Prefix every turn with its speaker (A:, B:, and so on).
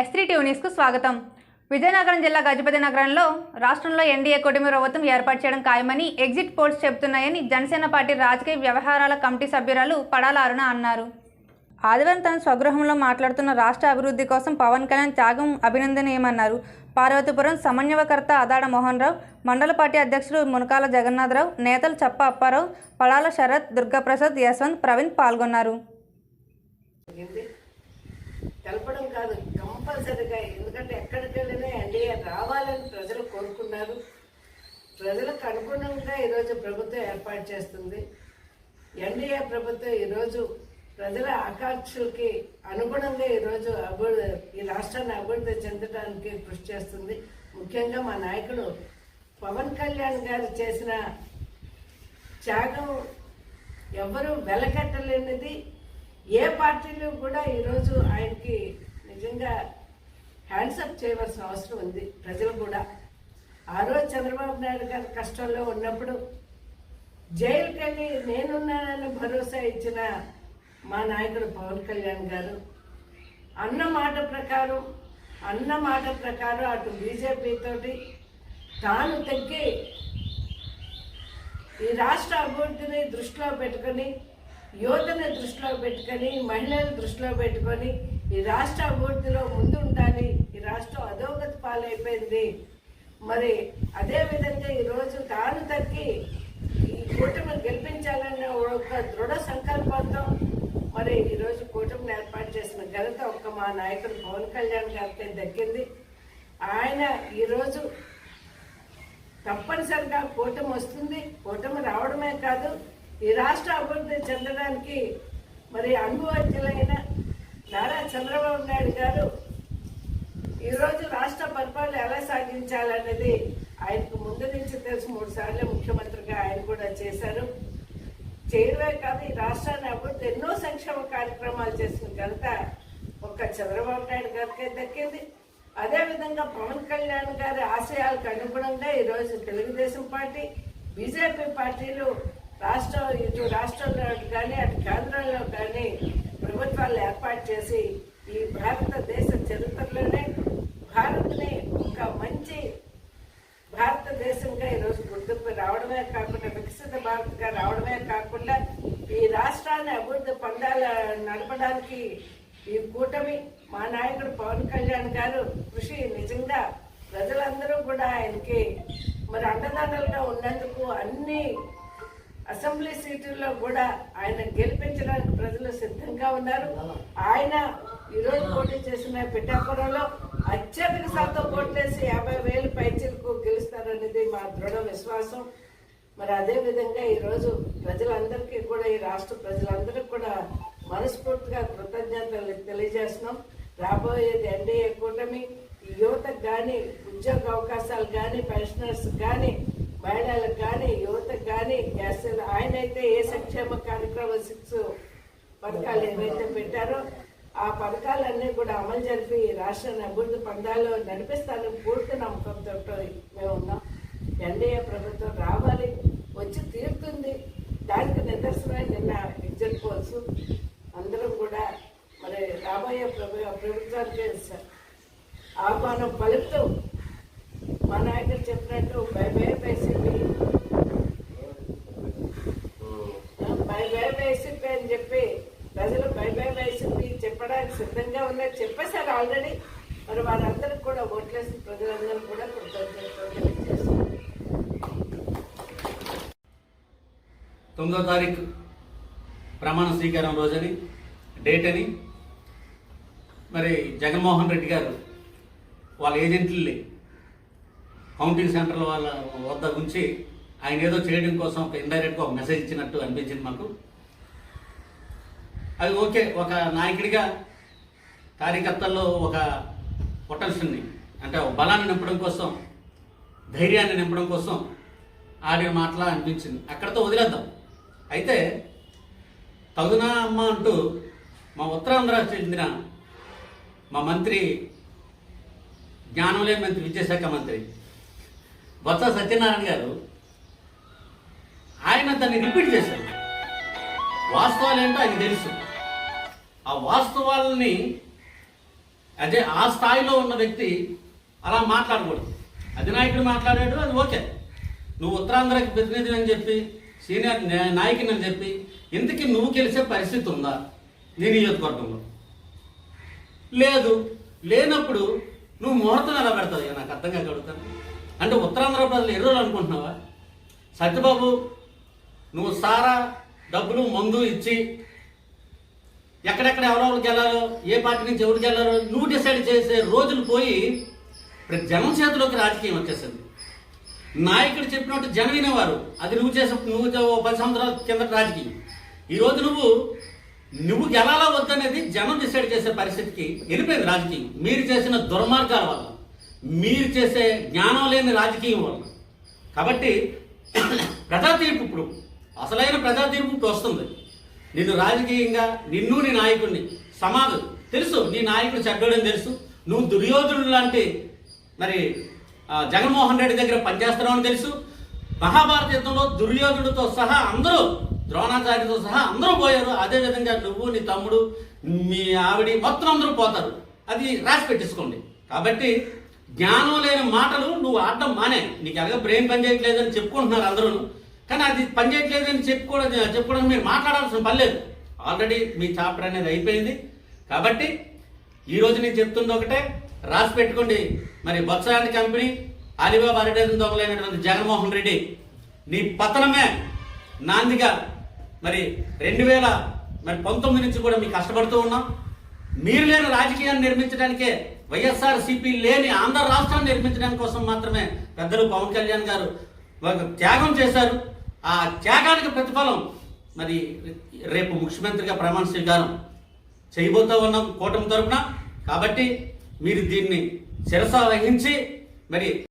A: ఎస్త్రీ TV న్యూస్కు స్వాగతం. విజయనగరం జిల్లా గజపతి నగరంలో రాష్ట్రంలో ఎన్డీఏ కూటమి ప్రభుత్వం ఏర్పాటు చేయడం ఖాయమని ఎగ్జిట్ పోల్స్ చెబుతున్నాయని జనసేన పార్టీ రాజకీయ వ్యవహారాల కమిటీ సభ్యురాలు పడాల అరుణ అన్నారు. ఆదివారం తన స్వగృహంలో మాట్లాడుతున్న రాష్ట్ర అభివృద్ధి కోసం పవన్ కళ్యాణ్ త్యాగం అభినందనీయమన్నారు. పార్వతీపురం సమన్వయకర్త అదాడ మోహన్ రావు మండల పార్టీ అధ్యక్షుడు మునకాల జగన్నాథరావు నేతలు చప్ప అప్పారావు పడాల శరత్ దుర్గాప్రసాద్ యశ్వంత్ ప్రవీణ్ పాల్గొన్నారు.
B: తెలపడం కాదు కంపల్సరీగా. ఎందుకంటే ఎక్కడికి వెళ్ళినా ఎన్డీఏ రావాలని ప్రజలు కోరుకున్నారు. ప్రజలకు అనుగుణంగా ఈరోజు ప్రభుత్వం ఏర్పాటు చేస్తుంది. ఎన్డీఏ ప్రభుత్వం ఈరోజు ప్రజల ఆకాంక్షలకి అనుగుణంగా ఈరోజు అభివృద్ధి ఈ రాష్ట్రాన్ని అభివృద్ధి చెందడానికి కృషి చేస్తుంది. ముఖ్యంగా మా నాయకుడు పవన్ కళ్యాణ్ గారు చేసిన త్యాగం ఎవరు వెలకట్టలేనిది. ఏ పార్టీలు కూడా ఈరోజు ఆయనకి నిజంగా హ్యాండ్సప్ చేయవలసిన అవసరం ఉంది ప్రజలు కూడా. ఆ రోజు చంద్రబాబు నాయుడు గారు కష్టంలో ఉన్నప్పుడు జైలుకెళ్ళి నేనున్నానని భరోసా ఇచ్చిన మా నాయకుడు పవన్ కళ్యాణ్ గారు అన్న మాట ప్రకారం అన్న మాట ప్రకారం అటు బీజేపీతోటి తాను తగ్గి ఈ రాష్ట్ర అభివృద్ధిని దృష్టిలో పెట్టుకొని యువతను దృష్టిలో పెట్టుకొని మహిళలను దృష్టిలో పెట్టుకొని ఈ రాష్ట్ర అభివృద్ధిలో ముందు ఉండాలి ఈ రాష్ట్రం అధోగతి పాలైపోయింది. మరి అదే విధంగా ఈరోజు తాను తగ్గి ఈ కూటమిని గెలిపించాలన్న ఒక దృఢ సంకల్పంతో మరి ఈరోజు కూటమిని ఏర్పాటు చేసిన ఘనత ఒక్క మా నాయకుడు పవన్ కళ్యాణ్ గారికి దక్కింది. ఆయన ఈరోజు తప్పనిసరిగా కూటమి వస్తుంది. కూటమి రావడమే కాదు ఈ రాష్ట్ర అభివృద్ధి చెందడానికి మరి అనుభవజ్ఞులైన నారా చంద్రబాబు నాయుడు గారు ఈరోజు రాష్ట్ర పరిపాలన ఎలా సాగించాలనేది ఆయనకు ముందు నుంచి తెలుసు. మూడు సార్లు ముఖ్యమంత్రిగా ఆయన కూడా చేశారు. చేయడమే కాదు ఈ రాష్ట్రాన్ని అభివృద్ధి ఎన్నో సంక్షేమ కార్యక్రమాలు చేసిన ఘనత ఒక్క చంద్రబాబు నాయుడు గారికే దక్కింది. అదేవిధంగా పవన్ కళ్యాణ్ గారి ఆశయాలకు అనుగుణంగా ఈరోజు తెలుగుదేశం పార్టీ బీజేపీ పార్టీలు రాష్ట్రం ఇటు రాష్ట్రంలో కానీ అటు కేంద్రంలో కానీ ప్రభుత్వాలు ఏర్పాటు చేసి ఈ భారతదేశ చరిత్రలోనే భారత్ని ఒక మంచి భారతదేశంగా ఈరోజు గుర్తింపు రావడమే కాకుండా వికసిత భారత్గా రావడమే కాకుండా ఈ రాష్ట్రాన్ని అభివృద్ధి పొందాల నడపడానికి ఈ కూటమి మా నాయకుడు పవన్ కళ్యాణ్ గారు కృషి నిజంగా ప్రజలందరూ కూడా ఆయనకి మరి అండదండలుగా ఉన్నందుకు అన్ని అసెంబ్లీ సీట్లలో కూడా ఆయన గెలిపించడానికి ప్రజలు సిద్ధంగా ఉన్నారు. ఆయన ఈరోజు పోటీ చేసిన పిఠాపురంలో అత్యధిక శాతం ఓట్లేసి యాభై వేలు పైచీలకు గెలుస్తారనేది మా దృఢ విశ్వాసం. మరి అదేవిధంగా ఈరోజు ప్రజలందరికీ కూడా ఈ రాష్ట్ర ప్రజలందరికీ కూడా మనస్ఫూర్తిగా కృతజ్ఞతలు తెలియజేస్తున్నాం. రాబోయేది ఎన్డీఏ కూటమి ఈ యువతకు కానీ ఉద్యోగ అవకాశాలు కానీ పెన్షనర్స్ కానీ మహిళలకు కానీ యువతకు కానీ అసలు ఆయన అయితే ఏ సంక్షేమ కార్యక్రమ సిక్స్ పథకాలు ఏవైతే పెట్టారో ఆ పథకాలన్నీ కూడా అమలు జరిపి రాష్ట్రాన్ని అభివృద్ధి పందాలో నడిపిస్తానని పూర్తి నమ్మకంతో మేము ఉన్నాం. ఎన్డీఏ ప్రభుత్వం రావాలి వచ్చి తీరుతుంది. దానికి నిదర్శనమే నిన్న ఎగ్జిట్ పోల్స్. అందరం కూడా మరి రాబోయే ప్రభు ప్రభుత్వానికి ఆహ్వానం పలుకుతూ మా నాయకుడు చెప్పినట్టు bye bye bye bye YCP అని చెప్పి ప్రజలు బై బై వైసీపీ చెప్పడానికి సిద్ధంగా ఉన్నారు. చెప్పేశారు ఆల్రెడీ. మరి వారందరికి కూడా ఓట్లేసిన ప్రజలందరూ కూడా కృతజ్ఞతలు
C: తొమ్మిదో తారీఖు ప్రమాణ స్వీకారం రోజని డేట్ అని. మరి జగన్మోహన్ రెడ్డి గారు వాళ్ళ ఏజెంట్లని కౌంటింగ్ సెంటర్ల వాళ్ళ వద్ద ఉంచి ఆయన ఏదో చేయడం కోసం ఒక ఇండైరెక్ట్గా ఒక మెసేజ్ ఇచ్చినట్టు అనిపించింది మాకు. అది ఓకే ఒక నాయకుడిగా కార్యకర్తల్లో ఒక పొటెన్షియల్ని అంటే బలాన్ని నింపడం కోసం ధైర్యాన్ని నింపడం కోసం ఆడిన మాటలా అనిపించింది. అక్కడతో వదిలేద్దాం. అయితే తగునా అమ్మ అంటూ మా ఉత్తరాంధ్ర చెందిన మా మంత్రి జ్ఞానం లేని మంత్రి విద్యాశాఖ మంత్రి బొత్స సత్యనారాయణ గారు ఆయన దాన్ని రిపీట్ చేశారు. వాస్తవాలు ఏంటో ఆయన తెలుసు. ఆ వాస్తవాలని అదే ఆ స్థాయిలో ఉన్న వ్యక్తి అలా మాట్లాడకూడదు. అధినాయకుడు మాట్లాడాడు అది ఓకే. నువ్వు ఉత్తరాంధ్రకి ప్రతినిధి అని చెప్పి సీనియర్ నాయకుని అని చెప్పి ఇంతకీ నువ్వు గెలిచే పరిస్థితి ఉందా? నీ నియోజకవర్గంలో. లేదు లేనప్పుడు నువ్వు ముహూర్తం ఎలా పెడతావు? నాకు అర్థంగా కడుగుతాను అంటే ఉత్తరాంధ్ర ప్రజలు ఎర్రోలు అనుకుంటున్నావా? సత్యబాబు నువ్వు సారా డబ్బులు మందు ఇచ్చి ఎక్కడెక్కడ ఎవరెవరికి గెలాలో ఏ పార్టీ నుంచి ఎవరికి గెలాలో నువ్వు డిసైడ్ చేసే రోజులు పోయి ఇప్పుడు జనం చేతిలోకి రాజకీయం వచ్చేసింది. నాయకుడు చెప్పినట్టు జనం వినేవారు. అది నువ్వు చేసే నువ్వు ఓ పది సంవత్సరాల కింద రాజకీయం. ఈరోజు నువ్వు నువ్వు గెలాలా వద్దనేది జనం డిసైడ్ చేసే పరిస్థితికి వెళ్ళిపోయింది రాజకీయం. మీరు చేసిన దుర్మార్గాల వల్ల మీరు చేసే జ్ఞానం లేని రాజకీయం వల్ల. కాబట్టి ప్రజా తీర్పు ఇప్పుడు అసలైన ప్రజా తీర్పు ఇప్పుడు వస్తుంది. నిన్ను రాజకీయంగా నిన్ను నీ నాయకుడిని సమాధు తెలుసు నీ నాయకుడు చెడ్డోడని తెలుసు. నువ్వు దుర్యోధనుడు లాంటి మరి జగన్మోహన్ రెడ్డి దగ్గర పనిచేస్తున్నావు అని తెలుసు. మహాభారత యుద్ధంలో దుర్యోధనుడితో సహా అందరూ ద్రోణాచార్యతో సహా అందరూ పోయారు. అదే విధంగా నువ్వు నీ తమ్ముడు మీ ఆవిడ మొత్తం అందరూ పోతారు. అది రాసి పెట్టేసుకోండి. కాబట్టి జ్ఞానం లేని మాటలు నువ్వు ఆడడం మానే. నీకు ఎలాగ బ్రెయిన్ పని చేయట్లేదని చెప్పుకుంటున్నారు అందరూ కానీ అది పనిచేయట్లేదు అని చెప్పుకోవడం చెప్పుకోవడం మీరు మాట్లాడాల్సిన పని లేదు. ఆల్రెడీ మీ చాప్టర్ అనేది అయిపోయింది. కాబట్టి ఈరోజు నేను చెప్తుంది ఒకటే రాసి పెట్టుకోండి. మరి బొత్స కంపెనీ అలీబాబా అరిడేజన్ దొంగలైనటువంటి జగన్మోహన్ రెడ్డి నీ పతనమే నాందిగా. మరి రెండు వేల మరి పంతొమ్మిది నుంచి కూడా మీకు కష్టపడుతూ ఉన్నాం. మీరు లేని రాజకీయాన్ని నిర్మించడానికే వైఎస్ఆర్ సిపి లేని ఆంధ్ర రాష్ట్రాన్ని నిర్మించడానికి కోసం మాత్రమే పెద్దలు పవన్ కళ్యాణ్ గారు ఒక త్యాగం చేశారు. ఆ త్యాగానికి ప్రతిఫలం మరి రేపు ముఖ్యమంత్రిగా ప్రమాణ స్వీకారం చేయబోతూ ఉన్నాం కూటమి తరపున కాబట్టి మీరు దీన్ని శిరస వహించి మరి